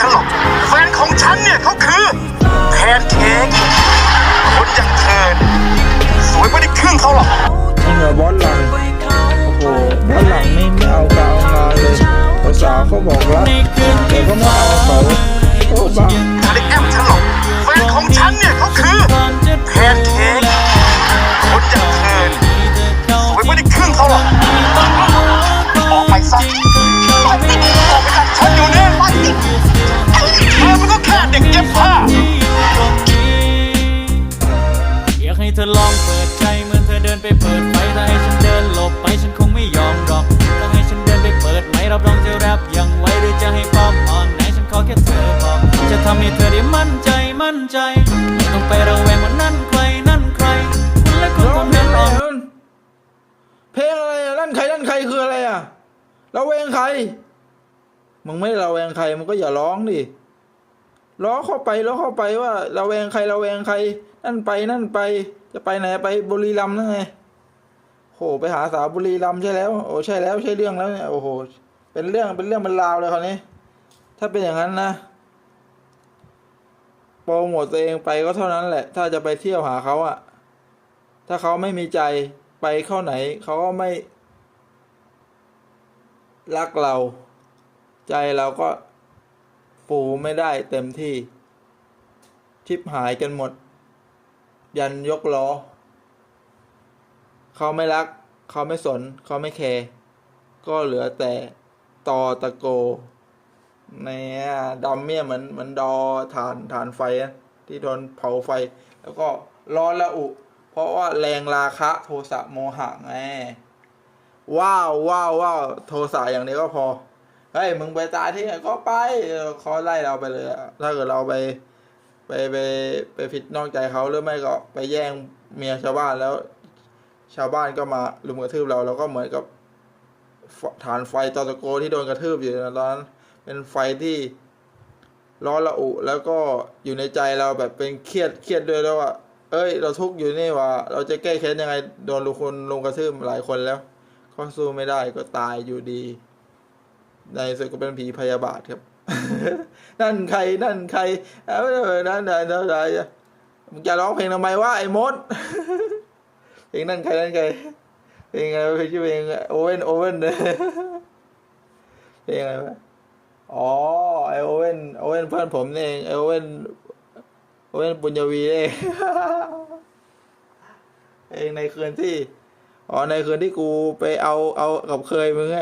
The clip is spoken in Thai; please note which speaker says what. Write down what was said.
Speaker 1: ทัน เด็ก
Speaker 2: เย็บ
Speaker 1: ผ้า
Speaker 3: อยากให้เธอลองเปิดใจเหมือนเธอเดินไปเปิดไฟถ้าให้ฉันเดินหลบไปฉันคงไม่ยอมหรอกถ้าให้ฉันเดินไปเปิดไหมรับรองจะแรปอย่างไวหรือจะให้ป๊อปอ่อนไหนฉันขอแค่เธอบอกจะทำให้เธอได้มั่นใจมั่นใจไม่ต้องไประแวงว่านั่นใครนั่นใครคุณและคุณ
Speaker 2: ร้อ
Speaker 3: ค
Speaker 2: ง
Speaker 3: ง
Speaker 2: เพล
Speaker 3: เห็น
Speaker 2: อะไร
Speaker 3: อ่อน
Speaker 2: เพลงอะไรอะนั่นใครนั่นใครคืออะไรอะระแวงใครมึงไม่ระแวงใครมึงก็อย่าร้องดิ ร้อเข้าไปร้อเข้าไปว่าระแวงใครระแวงใคร นั่นไปนั่นไป จะไปไหนไปบุรีรัมย์นั่นไงโหไปหาสาวบุรีรัมย์ใช่แล้ว โอ้ใช่แล้วใช่เรื่องแล้วเนี่ยโอ้โห เป็นเรื่องเป็นเรื่องเป็นราวเลยคราวนี้ ถ้าเป็นอย่างนั้นนะโปรโมทตัวเองไปก็เท่านั้นแหละ ถ้าจะไปเที่ยวหาเขาอะถ้าเขาไม่มีใจไปเข้าไหนเขาก็ไม่ รักเรา ใจเราก็ ฟูไม่ได้เต็มที่ ชิบหายกันหมด ยันยกล้อ เขาไม่รัก เขาไม่สน เขาไม่แคร์ก็เหลือแต่ตอตะโกเนี่ยดำเนี่ยเหมือนเหมือนดอฐานฐานไฟที่โดนเผาไฟ แล้วก็ร้อนละอุ เพราะว่าแรงราคะโทสะโมหะไงว้าวว้าวว้าวโทสะอย่างนี้ก็พอ เฮ้ยมึงไปตายที่ไหนก็ไปเขาไล่เราไปเลยอะถ้าเกิดเราไปไปไปไปผิดนอกใจเขาหรือไม่ก็ไปแย่งเมียชาวบ้านแล้ว ชาวบ้านก็มาลุมกระทืบเราเราก็เหมือนกับฐานไฟตอตะโกที่โดนกระทืบอยู่ตอนนั้นเป็นไฟที่ร้อนระอุ แล้วก็อยู่ในใจเราแบบเป็นเครียดเครียดด้วยแล้วว่า เอ้ย เราทุกข์อยู่นี่ว่า เราจะแก้แค้นยังไงโดนลุงคนลงกระทืบหลายคนแล้วก็สู้ไม่ได้ก็ตายอยู่ดี ในสุดก็เป็นผีพยาบาทครับ นั่นใครนั่นใครเอ้านั่นนั่นนั่นอะไรมึงจะร้องเพลงทำไมวะไอ้มดเพลงนั่นใครนั่นใครเพลงอะไรเพลงชื่อเพลงโอเว่นโอเว่นเพลงอะไรวะอ๋อไอโอเว่นโอเว่นเพื่อนผมเองไอโอเว่นโอเว่นปุญญวีเองเองในคืนที่อ๋อในคืนที่กูไปเอาเอากับเคยมึงไง